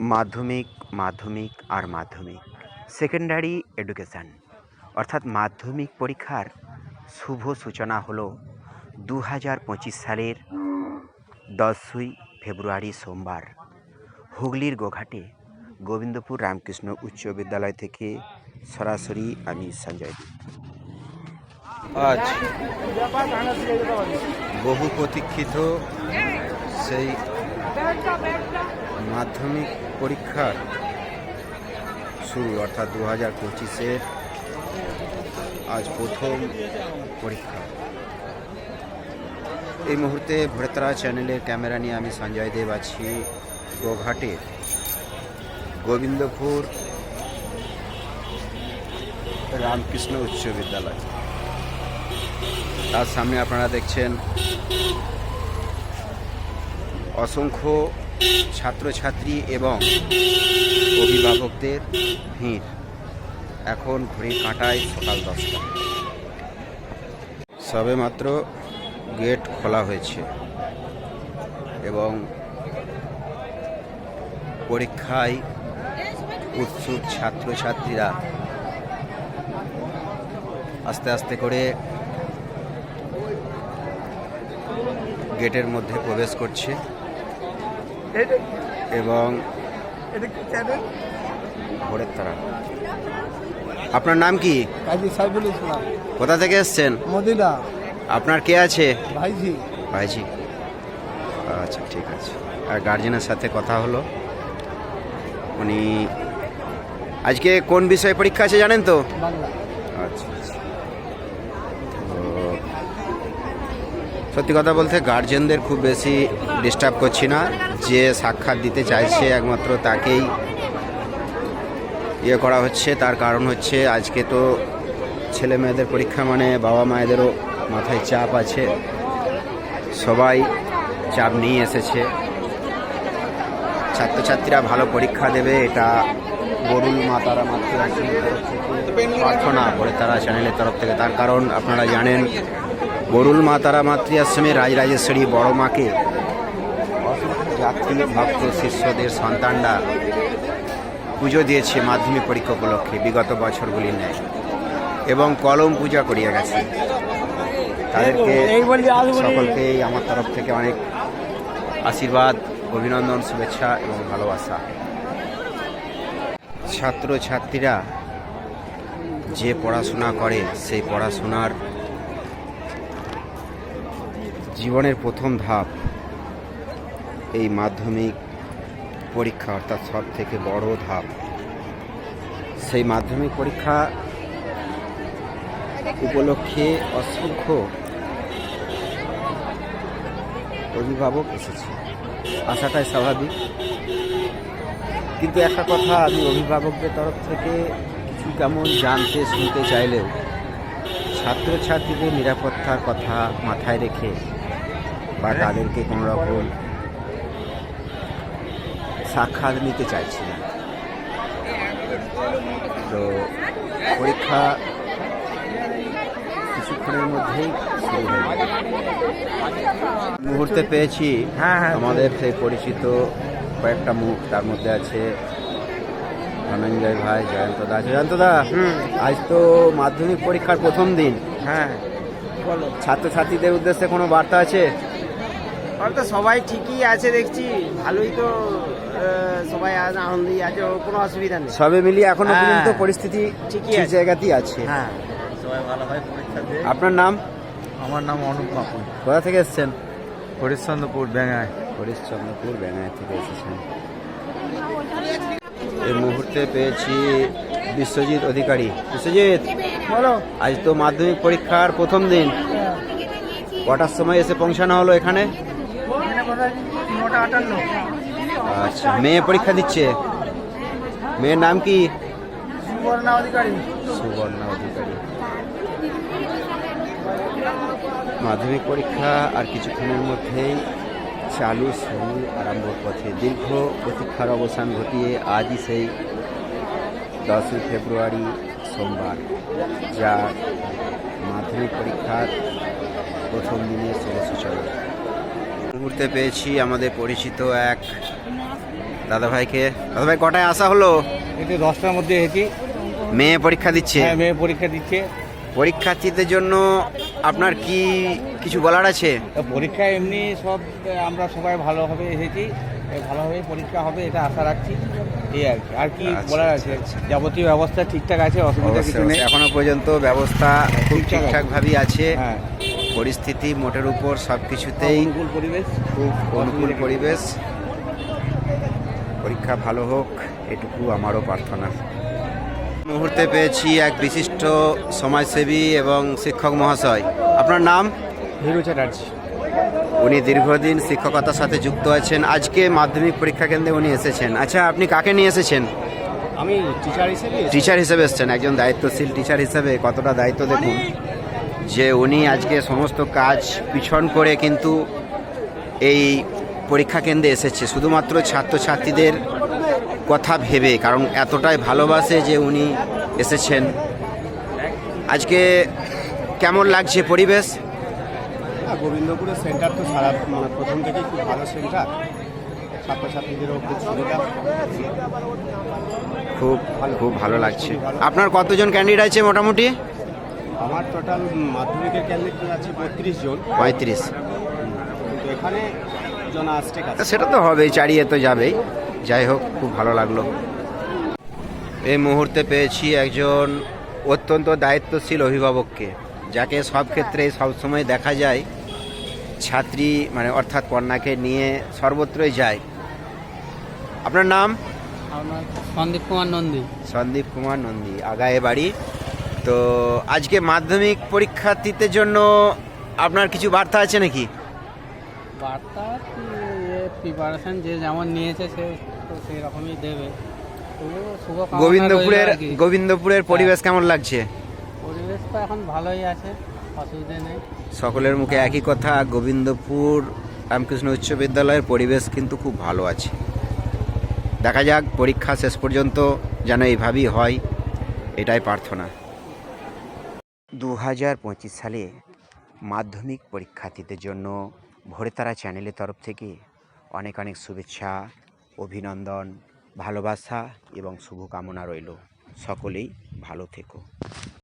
মাধ্যমিক মাধ্যমিক আর মাধ্যমিক। Secondary education. অর্থাৎ মাধ্যমিক পরীক্ষার শুভ সূচনা হলো দু হাজার পঁচিশ সালের দশই ফেব্রুয়ারি সোমবার। হুগলির গোঘাটে গোবিন্দপুর রামকৃষ্ণ উচ্চ বিদ্যালয় থেকে সরাসরি আমি সঞ্জয় দীপ আজ বহু প্রতীক্ষিত সেই মাধ্যমিক পরীক্ষার শুরু, অর্থাৎ দু হাজার পঁচিশের আজ প্রথম পরীক্ষা। এই মুহূর্তে ভোরেতারা চ্যানেলের ক্যামেরা নিয়ে আমি সঞ্জয় দেব আছি গোঘাটের গোবিন্দপুর রামকৃষ্ণ উচ্চ বিদ্যালয়। তার সামনে আপনারা দেখছেন অসংখ্য ছাত্রছাত্রী এবং অভিভাবকদের ভিড়। এখন ঘড়ি কাঁটায় সকাল দশটা। সবে মাত্র গেট খোলা হয়েছে এবং পরীক্ষায় উৎসুক ছাত্রছাত্রীরা আস্তে আস্তে করে গেটের মধ্যে প্রবেশ করছে। এবং ভোরের তারা। আপনার নাম কি? কাজী সাইফুল ইসলাম। কোথা থেকে এসছেন? মদিনা। আপনার কে আছে? ভাইজি ভাইজি আচ্ছা ঠিক আছে। আর গার্জেনের সাথে কথা হলো। উনি আজকে কোন বিষয়ে পরীক্ষা আছে জানেন তো? বাংলা আচ্ছা আচ্ছা তো সত্যি কথা বলতে গার্জেনদের খুব বেশি ডিস্টার্ব করছি না। যে সাক্ষাৎ দিতে চাইছে একমাত্র তাকেই ইয়ে করা হচ্ছে। তার কারণ হচ্ছে আজকে তো ছেলে মেয়েদের পরীক্ষা মানে বাবা মায়েদেরও মাথায় চাপ আছে। সবাই চাপ নিয়ে এসেছে। ছাত্রছাত্রীরা ভালো পরীক্ষা দেবে, এটা বরুল মা তারা মাতৃ প্রার্থনা করে তারা চ্যানেলের তরফ থেকে। তার কারণ আপনারা জানেন গরুল মা তারা মাতৃ আশ্রমে রাজরাজেশ্বরী বড় মাকে যাত্রী ভক্ত শিষ্যদের সন্তানরা পুজো দিয়েছে মাধ্যমিক পরীক্ষা উপলক্ষে, বিগত বছরগুলি নেয়। এবং কলম পূজা করিয়া গেছে। তাদেরকে সকলকেই আমার তরফ থেকে অনেক আশীর্বাদ, অভিনন্দন, শুভেচ্ছা এবং ভালোবাসা। ছাত্রছাত্রীরা যে পড়াশোনা করে, সেই পড়াশোনার জীবনের প্রথম ধাপ এই মাধ্যমিক পরীক্ষা, অর্থাৎ সব থেকে বড় ধাপ। সেই মাধ্যমিক পরীক্ষা উপলক্ষে অসংখ্য অভিভাবক এসেছে। আশাটাই স্বাভাবিক। কিন্তু একটা কথা আমি অভিভাবকদের তরফ থেকে কিছু কেমন জানতে শুনতে চাইলেও ছাত্রছাত্রীদের নিরাপত্তার কথা মাথায় রেখে বা তাদেরকে কোনো রকম সাক্ষাৎ নিতে চাইছি না তো পরীক্ষা কিছুক্ষণের মধ্যেই শুরু হয়ে মুহূর্তে পেয়েছি হ্যাঁ, হ্যাঁ। আমাদের সেই পরিচিত কয়েকটা মুখ তার মধ্যে আছে ধনঞ্জয় ভাই জয়ন্ত দা জয়ন্ত দা আজ তো মাধ্যমিক পরীক্ষার প্রথম দিন। হ্যাঁ বলো। ছাত্রছাত্রীদের উদ্দেশ্যে কোনো বার্তা আছে? তো সবাই ঠিকই আছে দেখছি। ভালোই তো সবাই আজ আনন্দই আছে কোনো অসুবিধা নেই। সবে মিলিয়ে এখনও হ্যাঁ। পর্যন্ত পরিস্থিতি ঠিকই আছে। জায়গাতেই আছে। হ্যাঁ। সবাই ভালোভাবে পরীক্ষা দেয় আপনার নাম? আমার নাম অনুপ মাপুর। কোথা থেকে এসছেন? হরিশ্চন্দ্রপুর ব্যাঙায়। হরিশ্চন্দ্রপুর ব্যানার থেকে এসেছেন। এই মুহূর্তে পেয়েছি বিশ্বজিৎ অধিকারী। বিশ্বজিৎ বলো। আজ তো মাধ্যমিক পরীক্ষার প্রথম দিন। কটার সময় এসে পৌঁছানো হলো এখানে? আচ্ছা মেয়ে পরীক্ষা দিচ্ছে। মেয়ের নাম কি? সুবর্ণা অধিকারী। সুবর্ণা অধিকারী। মাধ্যমিক পরীক্ষা আর কিছুক্ষণের মধ্যেই চালু শুরু আরম্ভ পথে দীর্ঘ প্রতীক্ষার অবসান ঘটিয়ে আজই সেই দশই ফেব্রুয়ারি সোমবার যা মাধ্যমিক পরীক্ষার প্রথম দিনের শুভ সূচনা মুহূর্তে পেয়েছি আমাদের পরিচিত এক দাদাভাইকে। দাদাভাই কটায় আসা হলো? এটা দশটার মধ্যে এসেছি। মেয়ে পরীক্ষা দিচ্ছে? হ্যাঁ মেয়ে পরীক্ষা দিচ্ছে। পরীক্ষার্থীদের জন্য আপনার কি কিছু বলার আছে? পরীক্ষা এমনি সব আমরা সবাই ভালোভাবে এসেছি। ভালোভাবে পরীক্ষা হবে এটা আশা রাখছি। এই আর কি। আর কি আচ্ছা, বলার আচ্ছা, আছে? আচ্ছা। যাবতীয় ব্যবস্থা ঠিকঠাক আছে অসুবিধা কিছু নেই। এখনও পর্যন্ত ব্যবস্থা খুব ঠিকঠাক আছে। আছে। হ্যাঁ। পরিস্থিতি মোটের উপর সব কিছুতেই অনুকূল পরিবেশ। খুব অনুকূল পরিবেশ। পরীক্ষা ভালো হোক এটুকু আমারও প্রার্থনা। মুহূর্তে পেয়েছি এক বিশিষ্ট সমাজসেবী এবং শিক্ষক মহাশয়। আপনার নাম? হিরো চ্যাটার্জি। উনি দীর্ঘদিন শিক্ষকতার সাথে যুক্ত আছেন। আজকে মাধ্যমিক পরীক্ষা কেন্দ্রে উনি এসেছেন। আচ্ছা আপনি কাকে নিয়ে এসেছেন? আমি টিচার হিসেবে টিচার হিসেবে এসেছেন একজন দায়িত্বশীল টিচার হিসেবে। কতটা দায়িত্ব দেখুন যে উনি আজকে সমস্ত কাজ পিছন করে কিন্তু এই পরীক্ষা কেন্দ্রে এসেছে। শুধুমাত্র ছাত্রছাত্রীদের কথা ভেবে কারণ এতটাই ভালোবাসে যে উনি এসেছেন। আজকে কেমন লাগছে পরিবেশ? হ্যাঁ, গোবিন্দপুরের সেন্টার তো সারা মানে প্রথম থেকেই খুব ভালো সেন্টার ছাত্রছাত্রীদেরও খুব সুবিধা। খুব খুব ভালো লাগছে। আপনার কতজন ক্যান্ডিডেট আছে মোটামুটি? আমার টোটাল মাধ্যমিকের ক্যান্ডিডেট আছে বত্রিশ জন। পঁয়ত্রিশ। এখানে জন আসছে সেটা তো হবেই চারিয়ে তো যাবেই। যাই হোক খুব ভালো লাগল। এই মুহূর্তে পেয়েছি একজন অত্যন্ত দায়িত্বশীল অভিভাবককে যাকে সব ক্ষেত্রে সবসময় দেখা যায় ছাত্রী মানে অর্থাৎ কন্যাকে নিয়ে সর্বত্রই যায়। আপনার নাম? সন্দীপ কুমার নন্দী। সন্দীপ কুমার নন্দী আগায়ে বাড়ি। তো আজকে মাধ্যমিক পরীক্ষার্থীদের জন্য আপনার কিছু বার্তা আছে নাকি? বার্তা প্রিপারেশন যে যেমন নিয়েছে সে তো সেই রকমই দেবে। গোবিন্দপুরের। গোবিন্দপুরের পরিবেশ কেমন লাগছে? পরিবেশ তো এখন ভালোই আছে অসুবিধা নেই। সকলের মুখে একই কথা গোবিন্দপুর রামকৃষ্ণ উচ্চ বিদ্যালয়ের পরিবেশ কিন্তু খুব ভালো আছে। দেখা যাক পরীক্ষা শেষ পর্যন্ত যেন এইভাবেই হয় এটাই প্রার্থনা। দু হাজার পঁচিশ সালে মাধ্যমিক পরীক্ষার্থীদের জন্য ভোরে তারা চ্যানেলের তরফ থেকে অনেক অনেক শুভেচ্ছা অভিনন্দন ভালোবাসা এবং শুভকামনা রইল। সকলেই ভালো থেকো।